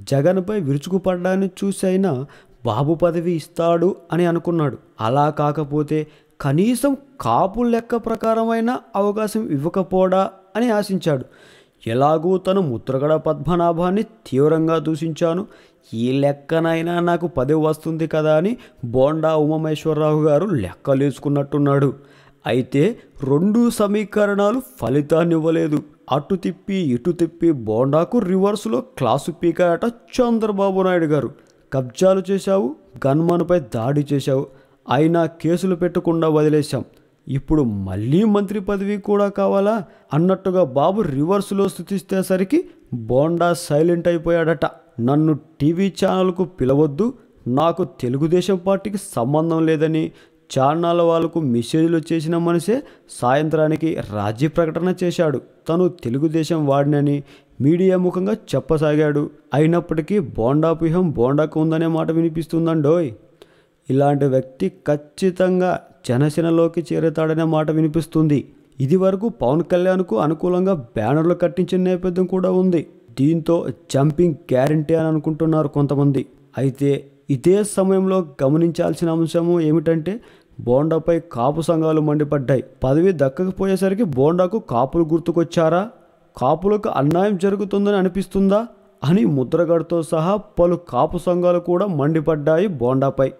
జగన్పై విరుచుకుపడ్డాన్ని చూసి అయినా బాబు పదవి ఇస్తాడు అని అనుకున్నాడు. అలా కాకపోతే కనీసం కాపు లెక్క ప్రకారమైన అవకాశం ఇవ్వకపోడా అని ఆశించాడు. ఎలాగూ తను ముద్రగడ పద్మనాభాన్ని తీవ్రంగా దూషించాను. ఈ లెక్కనైనా నాకు పదవి వస్తుంది కదా అని బోండా ఉమామేశ్వరరావు గారు లెక్కలేసుకున్నట్టున్నాడు. అయితే రెండు సమీకరణాలు ఫలితాన్ని ఇవ్వలేదు అటు తిప్పి ఇటు తిప్పి బోండాకు రివర్స్లో క్లాసు పీకాయట చంద్రబాబు నాయుడు గారు. కబ్జాలు చేశావు గన్మన్పై దాడి చేశావు అయినా కేసులు పెట్టకుండా వదిలేశాం. ఇప్పుడు మళ్ళీ మంత్రి పదవి కూడా కావాలా? అన్నట్టుగా బాబు రివర్స్లో స్థుతిస్తేసరికి బోండా సైలెంట్ అయిపోయాడట. నన్ను టీవీ ఛానల్కు పిలవద్దు నాకు తెలుగుదేశం పార్టీకి సంబంధం లేదని చార్నాల వాళ్ళకు మెసేజ్లు చేసిన మనిషే సాయంత్రానికి రాజ్య ప్రకటన చేశాడు. తను తెలుగుదేశం వాడినని మీడియా ముఖంగా చెప్పసాగాడు. అయినప్పటికీ బోండా వ్యూహం బోండాకు ఉందనే మాట వినిపిస్తుందండోయ్. ఇలాంటి వ్యక్తి ఖచ్చితంగా జనసేనలోకి చేరుతాడనే మాట వినిపిస్తుంది. ఇది వరకు పవన్ కళ్యాణ్కు అనుకూలంగా బ్యానర్లు కట్టించిన నేపథ్యం కూడా ఉంది. దీంతో జంపింగ్ గ్యారంటీ అని అనుకుంటున్నారు కొంతమంది. అయితే ఇదే సమయంలో గమనించాల్సిన అంశము ఏమిటంటే బోండాపై కాపు సంఘాలు మండిపడ్డాయి. పదవి దక్కకపోయేసరికి బోండాకు కాపులు గుర్తుకొచ్చారా? కాపులకు అన్యాయం జరుగుతుందని అనిపిస్తుందా? అని ముద్రగడతో సహా పలు కాపు సంఘాలు కూడా మండిపడ్డాయి బోండాపై.